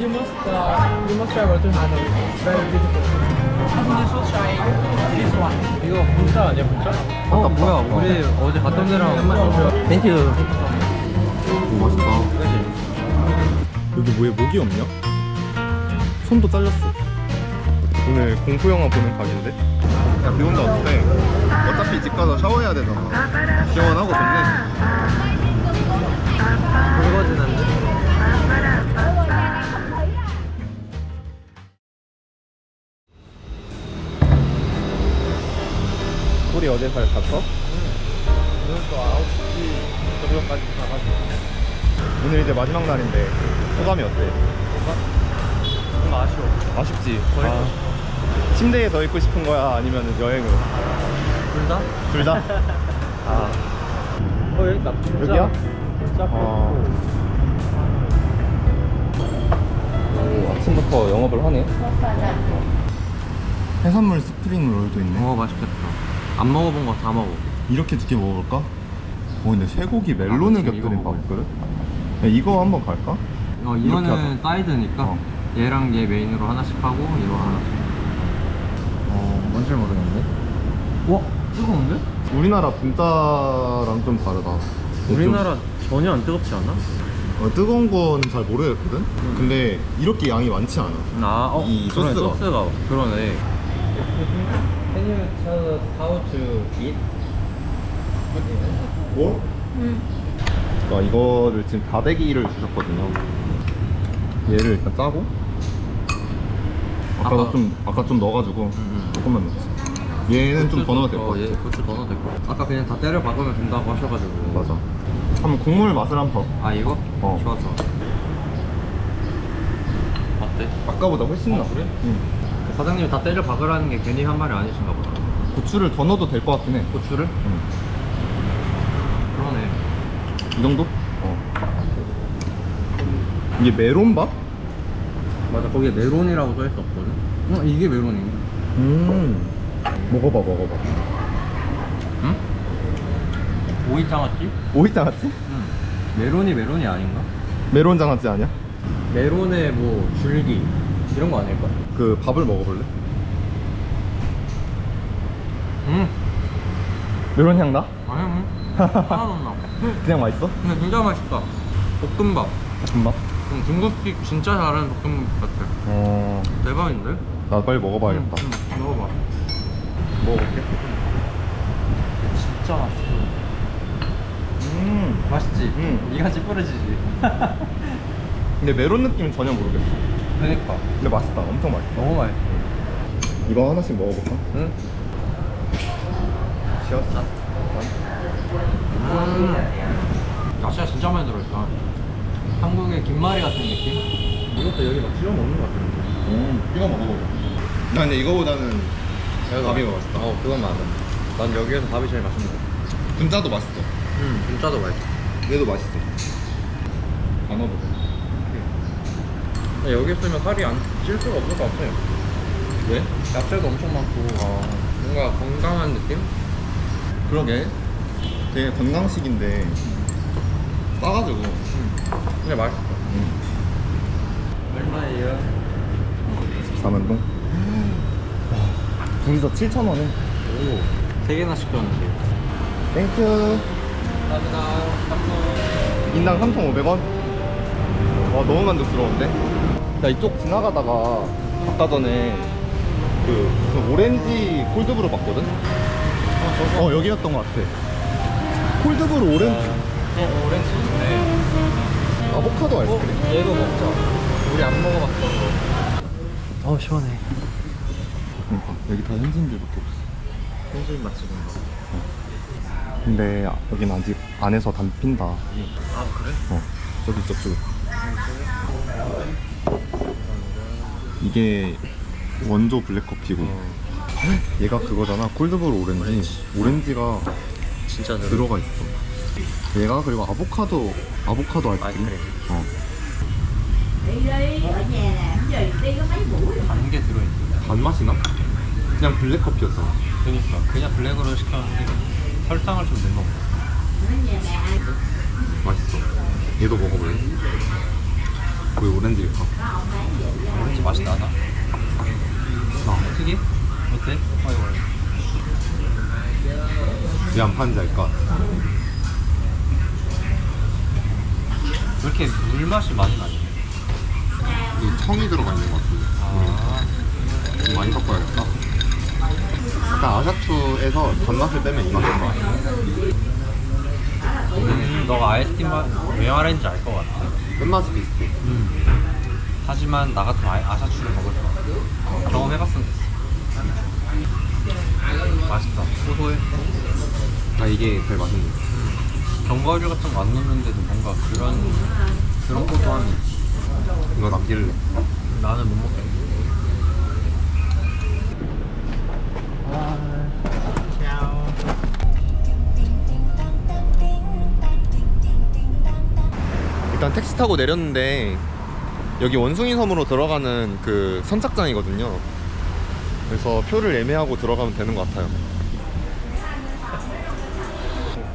You must uh, you must travel to Hanoi. Very beautiful. And you should try this one. 이거 분짜 아니야 분짜? 어 뭐야 우리 어제 갔던 데랑 땡큐 오 맛있다 여기 왜 목이 없냐? 손도 잘렸어 오늘 공포 영화 보는 각인데? 야 비 온다 어떡해 어차피 집 가서 샤워해야 되잖아 시원하고 좋네 굵어지는데? 우리 어제 잘 갔어? 오늘 또 9시 정도까지 가가지고 오늘 이제 마지막 날인데 소감이 어때? 좀 아쉬워 아쉽지? 거의 아, 침대에 더 있고 싶은 거야? 아니면 여행으로? 둘 다? 둘 다? 아 어 여기 나 분짜 여기야? 분짜 어. 오, 아침부터 영업을 하네. 해산물 스프링 롤도 있네. 어 맛있겠다 안 먹어본 거 다 먹어 이렇게 두 개 먹어볼까? 어, 근데 쇠고기 멜론을 아, 곁들인. 밥그릇? 야, 이거 한번 갈까? 어 하자. 이거는 사이드니까 어. 얘랑 얘 메인으로 하나씩 하고 이거 하나씩 어, 뭔지 모르겠네. 와 뜨거운데? 우리나라 분짜랑 좀 다르다. 우리나라 전혀 안 뜨겁지 않아? 좀, 어, 뜨거운 건 잘 모르겠거든? 근데 이렇게 양이 많지 않아. 아, 어, 이 그러네, 소스가. 소스가 그러네. How to eat? 뭐? 아, 이거를 지금 다대기를 주셨거든요. 얘를 일단 짜고. 아까 아까- 좀 아까 좀 넣어가지고 음. 조금만 넣지. 얘는 좀 더 넣어도 될것 어, 같아. 얘 고추 더 넣어도 될 것 같아. 아까 그냥 다 때려 박으면 된다고 하셔가지고. 맞아. 한번 국물 맛을 한번. 아 이거? 어. 좋았어. 어때? 아까보다 훨씬 아, 나. 그래? 응. 사장님이 다 때려 박으라는 게 괜히 한 말이 아니신가 보다. 고추를 더 넣어도 될 것 같긴 해. 고추를? 응. 그러네. 이 정도? 어. 이게 메론밥? 맞아 거기에 메론이라고 써있었거든. 어 이게 메론이네. 음. 먹어봐, 먹어봐. 응? 오이장아찌? 오이장아찌? 응. 메론이 메론이 아닌가? 메론 장아찌 아니야? 메론의 뭐 줄기 이런 거 아닐까? 그 밥을 먹어볼래? 응. 메론 향 나? 아니 응. 하나도 안 나. 그냥 맛있어? 근데 진짜 맛있다. 볶음밥. 금방? 응, 중국식 진짜 잘하는 볶음밥 같아. 어. 대박인데? 나 빨리 먹어봐야겠다. 응, 응, 먹어봐. 먹어볼게. 진짜 맛있어. 음. 맛있지? 응. 이가 찌푸려지지. 근데 메론 느낌은 전혀 모르겠어. 그러니까. 근데 맛있다. 엄청 맛있다. 너무 맛있어. 이거 하나씩 먹어볼까? 응? 지었어. 음. 야채가 진짜 많이 들어있다. 한국의 김말이 같은 느낌? 이것도 여기 막 찍어 먹는 것 같은데. 음. 이거 먹어보자. 나 근데 이거보다는 밥이 더 맛있다. 어, 그건 맞아. 난 여기에서 밥이 제일 맛있는 거 같아. 분짜도 맛있어. 응, 진짜도 맛있어. 얘도 맛있어. 안 넣어보자. 근데 여기 있으면 살이 안 찔 수가 없을 것 같아. 왜? 야채도 엄청 많고, 뭔가 건강한 느낌? 그러게. 되게 건강식인데 싸가지고. 응. 근데 맛있어. 음. 얼마예요? 14만 동. 둘이서 7,000원에. 오, 세 개나 시켰는데. 땡큐. 감사합니다. 인당 3,500원? 와 너무 만족스러운데? 나 이쪽 지나가다가 아까 전에 그, 그 오렌지 콜드브루 봤거든? 어, 어 여기였던 것 같아 콜드브루 오렌지 어, 오렌지 있네. 아보카도 아이스크림 얘도 먹자. 우리 안 먹어봤어. 어, 시원해. 그러니까 여기 다 현지인들밖에 없어 현지인 맛집인가? 근데 여긴 아직 안에서 단 핀다 어 아, 그래? 저기 저쪽 이게 원조 블랙커피고 얘가 그거잖아 콜드브루 오렌지 오렌지가 진짜 들어가 있어. 얘가 그리고 아보카도 아보카도 아이스크림. 아이스크림. 어. 단게 들어있네. 단맛이 나? 그냥 블랙 커피였잖아. 그니까 그냥 블랙으로 시켰는데 설탕을 좀 넣는 거. 맛있어. 얘도 먹어볼래? 왜 오렌지일까? 오렌지 맛이 나나? 아, 특이? 어때? 아이고. 왜안 파는지 알까? 왜 이렇게 물 맛이 많이 나냐? 이 청이 들어가 있는 것 같은데. 아, 좀 많이 섞어야겠다. 약간 아샤추에서 단맛을 빼면 이 맛일 것 같아. 음, 너가 아이스티 맛 왜 말하는지 알 것 같아. 끝맛이 비슷해. 하지만 나 같으면 아, 아샤추를 먹을 거야. 경험해봤으면 됐어. 맛있다. 고소해. 아 이게 제일 맛있는. 견과류 같은 거 안 넣는데도 뭔가 그런 그런 고소함이 있지. 이거 남길래. 나는 못 먹겠네. 일단 택시 타고 내렸는데 여기 원숭이 섬으로 들어가는 그 선착장이거든요. 그래서 표를 예매하고 들어가면 되는 것 같아요.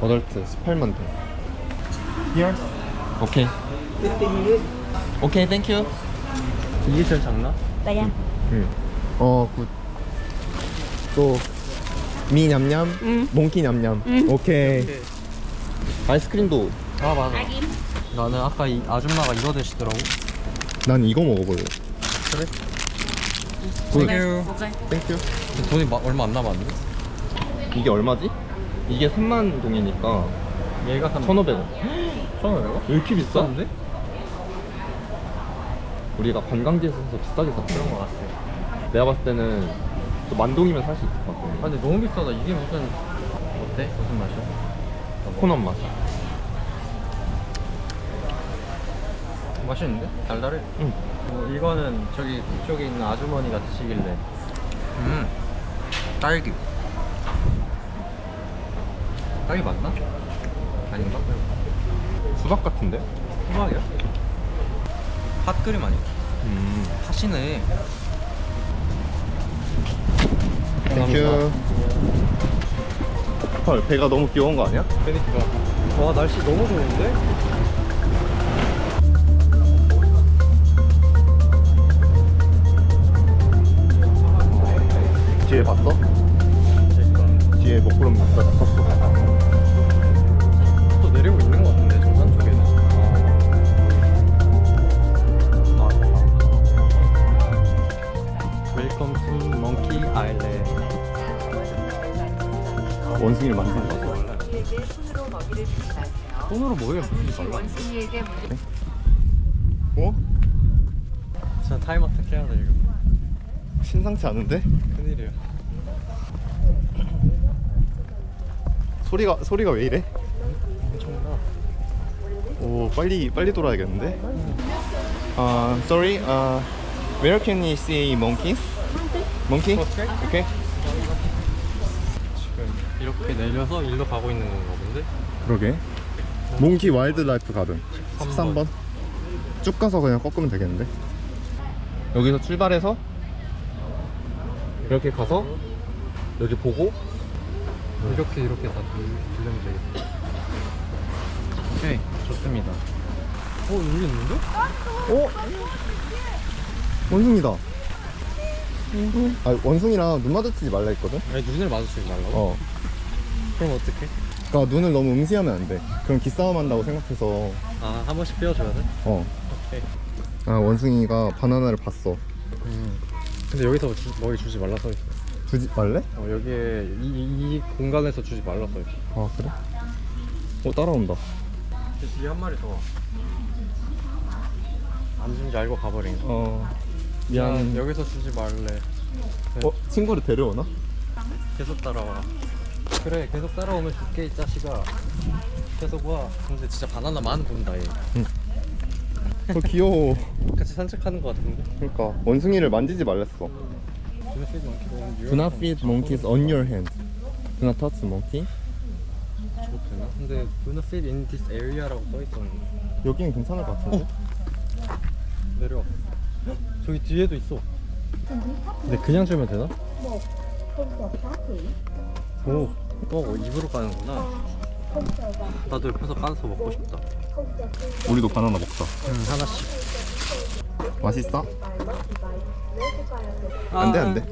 어덜트 18만 동. Here? 오케이. 오케이, 땡큐. 이게 제일 작나? Đây anh. 응. 어, 굿. 또, 미 냠냠, 응. 몽키 냠냠. 응. 오케이. 아이스크림도 아 맞아. 나는 아까 이 아줌마가 이거 드시더라고. 난 이거 먹어볼래. 그래? 굿. Ok. 땡큐. 돈이 마- 얼마 안 남았는데? 이게 얼마지? 이게 3만 동이니까 얘가 한 1,500원. 1,500원? 왜 이렇게 비싸? 비싼데? 우리가 관광지에서 비싸게 샀어. 그런 거 같아. 내가 봤을 때는 또 만동이면 살 수 있을 것 같아. 아 근데 너무 비싸다. 이게 무슨 어때? 무슨 맛이야? 코코넛 맛. 맛있는데? 달달해. 응. 뭐 이거는 저기 그쪽에 있는 아주머니가 드시길래. 음. 딸기. 딸기 맞나? 아닌가? 수박 같은데? 수박이야? 팥그림 아니야? 음. 팥이네. 땡큐. 헐, 배가 너무 귀여운 거 아니야? 그러니까. 와 날씨 너무 좋은데? 뒤에 봤어? 그러니까. 뒤에 먹구름 다 섰어. 또 내리고 있는 것 같은데 정산 쪽에는. 아, 웰컴 투 몽키 아일랜드. 원숭이를 만지지 마. 손으로 뭐에 붙이지 말라. 어? 진짜 타임어택 해야 돼 이거. 심상치 않은데? 큰일이야. 소리가 소리가 왜 이래? 오 빨리 빨리 돌아야겠는데? 아 sorry, uh, where can we see monkeys? Monkey? Okay. 지금 이렇게 내려서 일로 가고 있는 건가 본데? 그러게. 몽키 와일드라이프 가든 13 번. 13번. 쭉 가서 그냥 꺾으면 되겠는데? 여기서 출발해서 이렇게 가서 여기 보고 이렇게 이렇게 다 들- 들려면 되겠다. 오케이 좋습니다. 어 여기 있는데? 어? 원숭이다. 아 원숭이랑 눈 마주치지 말라 했거든? 아니 눈을 마주치지 말라고? 어. 그럼 어떡해? 그러니까 눈을 너무 응시하면 안 돼. 그럼 기싸움 한다고 생각해서 아한 번씩 떼어줘야 돼? 어. 오케이. 아 원숭이가 바나나를 봤어. 음. 근데 여기서 주, 먹이 주지 말라 써 있어. 주지 말래? 어 여기에 이, 이, 이 공간에서 주지 말라 써 있어. 아 그래? 어 따라온다. 뒤에 한 마리 더. 와. 안 준지 알고 가버린 거. 어 미안. 여기서 주지 말래. 어 친구를 데려오나? 계속 따라와. 그래 계속 따라오면 줄게 이 자식아. 계속 와. 근데 진짜 바나나만 본다 얘. 더 귀여워. 같이 산책하는 거 같은데. 그러니까 원숭이를 만지지 말랬어. Do not feed monkeys on your hand. Do not touch monkey. 되나? 근데 do not fit in this area라고 써 있었는데. 여기는 괜찮을 것 같은데? 내려. 헉, 저기 뒤에도 있어. 근데 그냥 주면 되나? 오, 어 입으로 까는구나. 나도 옆에서 까서 먹고 싶다. 우리도 바나나 먹자. 응, 하나씩. 맛있어? 아. 안 돼, 안 돼.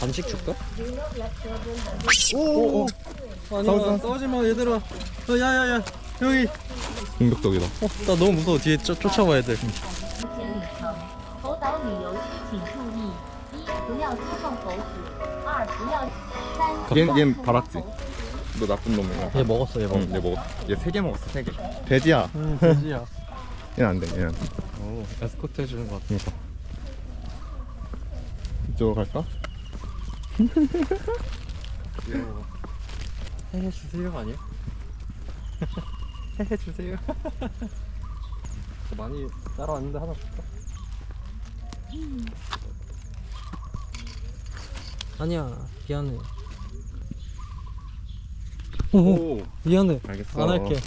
간식 줄까? 오, 오, 오. 싸우지, 싸우지 마, 얘들아. 어, 야, 야, 야, 여기. 공격적이다. 어, 나 너무 무서워. 뒤에 쫓, 쫓아와야 돼. 얘, 얘 바랐지? 너 나쁜 놈이야 얘 먹었어 얘 먹었어 응, 얘 먹었어. 얘세 개 먹었어, 세 개. 돼지야. 응 돼지야 얘는 안 돼, 얘는 안 돼. 오 에스코트 해주는 것 같아 그니까. 이쪽으로 갈까? 귀여워 해해 주세요 아니야? 해해 주세요 많이 따라왔는데 하나 줄까? 아니야 미안해 오, 오. 미안해 알겠어. 안 할게 야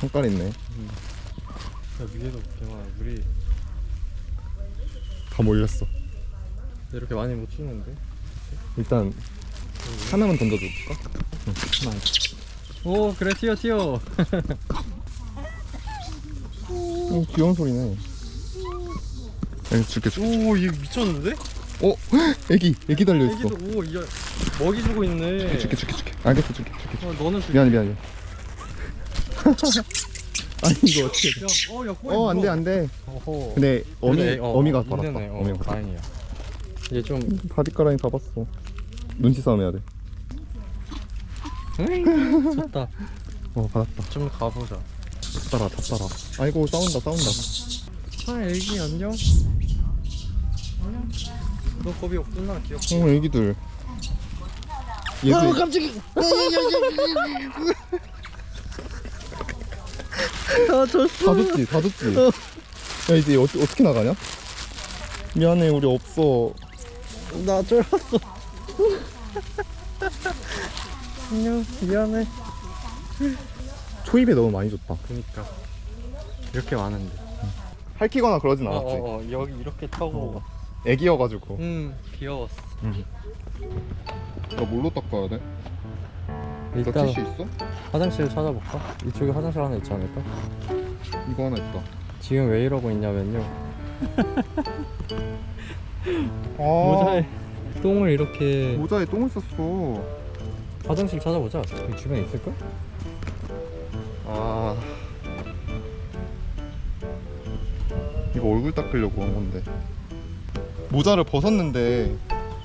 성깔 있네. 위에도 개많아 물이 다 몰렸어. 이렇게 많이 못 주는데 일단, 하나만 던져줄까? 오 그래 튀어 튀어 오, 귀여운 소리네. 여기 줄게, 줄게. 오 이거 미쳤는데? 어? 애기, 애기 달려 있어. 애기도 오 이거 먹이 주고 있네 줄게, 줄게, 줄게. 알겠어, 줄게, 줄게. 어, 너는 줄게 미안해, 미안해. 아니, 이거 어떻게. 야, 어, 야, 꼬리 어, 안 돼, 무서워. 안 돼. 어허. 근데, 어미, 그래, 어, 어미가. 있네, 어, 어미가. 다행이야. 얘 좀, 바디가랑이 잡았어. 눈치 싸움 해야 돼. 좋다. 어, 받았다. 좀 가보자. 다 따라, 다 따라. 아이고, 싸운다, 싸운다. 아, 애기 안녕? 안녕? 너 겁이 없구나, 귀엽다. 어, 애기들. 얘도. 아, 깜짝이! 다 줬어. 다 줬지, 다 줬지. 야, 이제 어, 어떻게 나가냐? 미안해, 우리 없어. 나 쫄았어. 안녕, 미안해. 초입에 너무 많이 줬다. 그니까. 이렇게 많은데. 할퀴거나 그러진 어, 않았지. 어, 어, 여기 이렇게 타고. 애기여가지고. 음, 귀여웠어. 나 뭘로 닦아야 돼? 너 일단 티슈 있어? 화장실 찾아볼까? 이쪽에 화장실 하나 있지 않을까? 이거 하나 있다. 지금 왜 이러고 있냐면요. 아, 모자에 똥을 이렇게 모자에 똥을 쌌어. 화장실 찾아보자. 여기 주변에 있을까? 아. 이거 얼굴 닦으려고 한 건데. 모자를 벗었는데.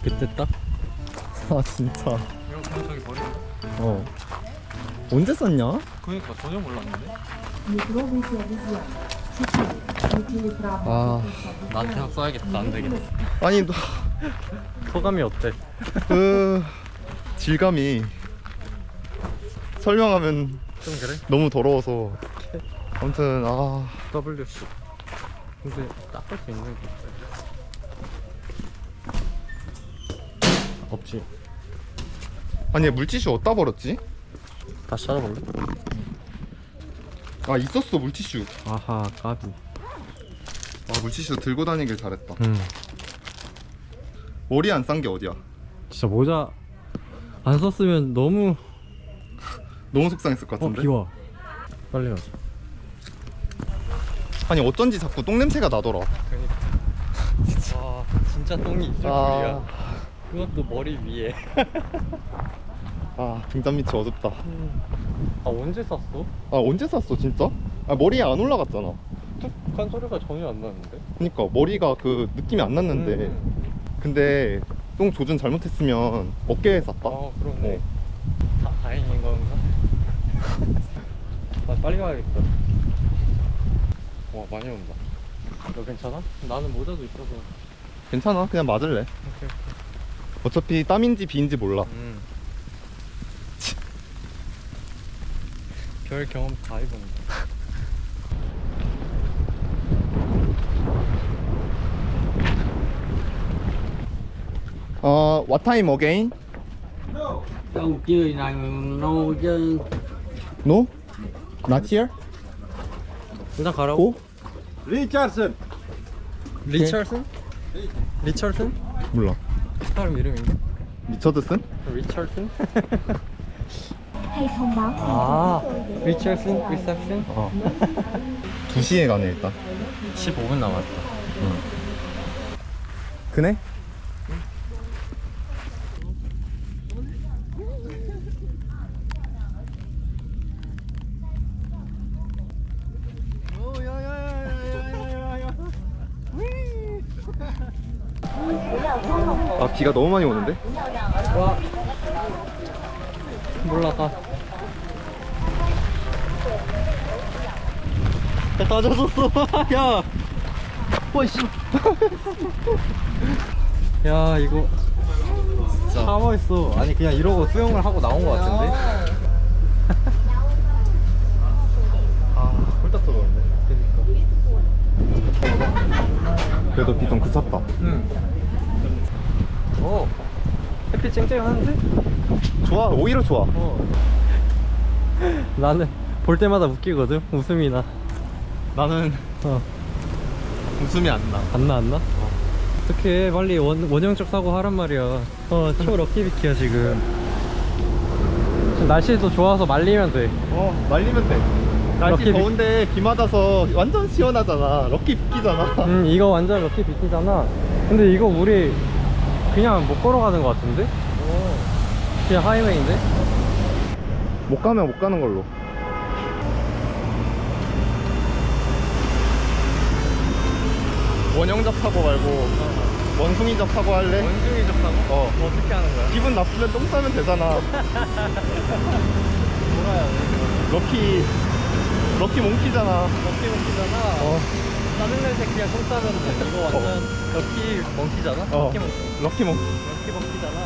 그때 딱? 아 진짜. 이거 그냥 저기 버리어. 언제 썼냐? 그니까 전혀 몰랐는데. 아 나한테 학 써야겠다. 안 되겠다 아니 너 소감이 어때? 으, 질감이 설명하면 좀 그래? 너무 더러워서. 아무튼 아. WC 근데 닦을 수 있는 게 없어요? 없지. 아니, 물티슈 어디다 버렸지? 다시 찾아볼래? 아, 있었어, 물티슈. 아하, 까비. 아, 물티슈 들고 다니길 잘했다. 음. 머리 안 싼 게 어디야? 진짜 모자 안 썼으면 너무 너무 속상했을 것 어 같은데? 비와. 빨리 가자. 아니, 어쩐지 자꾸 똥냄새가 나더라. 그니까. 와, 진짜 똥이 있을 아. 그것도 머리 위에. 아, 등잔 밑이 어둡다. 아 언제 샀어? 아, 언제 쌌어, 진짜? 아, 머리에 안 올라갔잖아. 툭한 소리가 전혀 안 나는데. 그니까, 머리가 그 느낌이 안 났는데. 음. 근데, 똥 조준 잘못했으면 어깨에 쌌다. 아 그러네. 다, 다행인 건가? 아 빨리 가야겠다. 와 많이 온다. 너 괜찮아? 나는 모자도 있어서. 괜찮아, 그냥 맞을래. 오케이 오케이. 어차피 땀인지 비인지 몰라. 음. 별 경험 다 해본다. 어, what time again? Ông chơi này nô chứ No? Not here? 일단 가라고. Go? Richardson 리처슨? 리처슨? 몰라. 사람 이름인데? 리처드슨? 리처드슨? 아 리처드슨? 리처드슨? 어 2시에 가네 일단 15분 남았다 응. 그네? 비가 너무 많이 오는데? 와 몰라 가 야, 다 젖었어. 야. 와이씨. 야 이거. 진짜. 참아있어. 아니 그냥 이러고 수영을 하고 나온 거 같은데? 아 홀딱 들어오는데 그니까. 그래도 비좀 그쳤다. 응 어, 햇빛 쨍쨍한데? 좋아 오히려 좋아 어. 나는 볼 때마다 웃기거든 웃음이 나 나는 어. 웃음이 안나 안 나, 안 나? 어떻게 빨리 원, 원형적 사고 하란 말이야. 어, 초 럭키비키야, 지금. 지금 날씨도 좋아서 말리면 돼. 어 말리면 돼 날씨 럭키 비- 더운데 비 맞아서 완전 시원하잖아 럭키 비키잖아 음, 이거 완전 럭키 비키잖아. 근데 이거 우리 그냥 못 걸어가는 것 같은데? 그냥 하이웨이인데? 못 가면 못 가는 걸로 원형적 사고 말고 원숭이적 사고 할래? 원숭이적 사고? 어 어떻게 하는 거야? 기분 나쁘면 똥 싸면 되잖아 돼. 럭키 럭키 몽키잖아 럭키 몽키잖아. 어, 짜증낼 때 그냥 똥 싸면 돼. 이거 완전 럭키 몽키잖아? 어. 럭키몽키. 럭키 몽키 럭키몽키잖아.